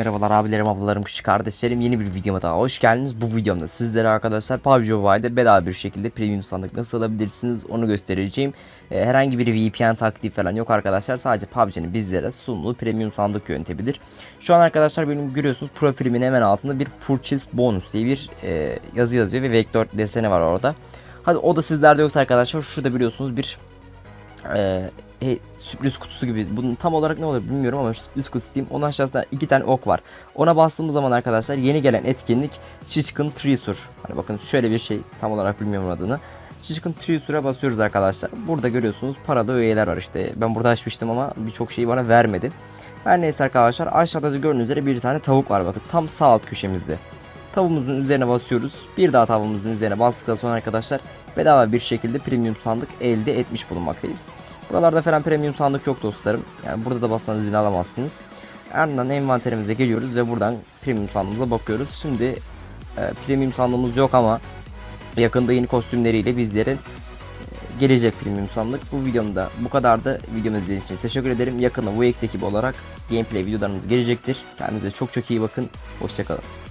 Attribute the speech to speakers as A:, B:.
A: Merhabalar abilerim, ablalarım, küçük kardeşlerim. Yeni bir videoma daha hoş geldiniz. Bu videomda sizlere arkadaşlar PUBG Mobile'de bedava bir şekilde premium sandık nasıl alabilirsiniz onu göstereceğim. Ee, herhangi bir VPN taktiği falan yok arkadaşlar. Sadece PUBG'nin bizlere sunduğu premium sandık yöntemidir. Şu an arkadaşlar benim görüyorsunuz profilimin hemen altında bir purchase bonus diye bir e, yazı yazıyor ve vektör deseni var orada. Hadi o da sizlerde yoksa arkadaşlar şurada biliyorsunuz bir e, e, sürpriz kutusu gibi. Bunun tam olarak ne olur bilmiyorum ama sürpriz kutusu diyeyim. Onun aşağısında iki tane ok var. Ona bastığımız zaman arkadaşlar yeni gelen etkinlik Chicken Treasure. Hani bakın şöyle bir şey tam olarak bilmiyorum adını. Chicken Treasure'a basıyoruz arkadaşlar. Burada görüyorsunuz parada üyeler var işte. Ben burada açmıştım ama birçok şeyi bana vermedi. Her neyse arkadaşlar aşağıda da gördüğünüz üzere bir tane tavuk var bakın tam sağ alt köşemizde. Tavuğumuzun üzerine basıyoruz. Bir daha tavuğumuzun üzerine bastıktan sonra arkadaşlar bedava bir şekilde premium sandık elde etmiş bulunmaktayız. Buralarda falan premium sandık yok dostlarım. Yani burada da bassanız yine alamazsınız. Ardından envanterimize geliyoruz ve buradan premium sandığımıza bakıyoruz. Şimdi e, premium sandığımız yok ama yakında yeni kostümleriyle bizlere e, gelecek premium sandık. Bu videomda bu kadardı. Videomu izlediğiniz için teşekkür ederim. Yakında bu ekibi olarak gameplay videolarımız gelecektir. Kendinize çok çok iyi bakın. Hoşçakalın.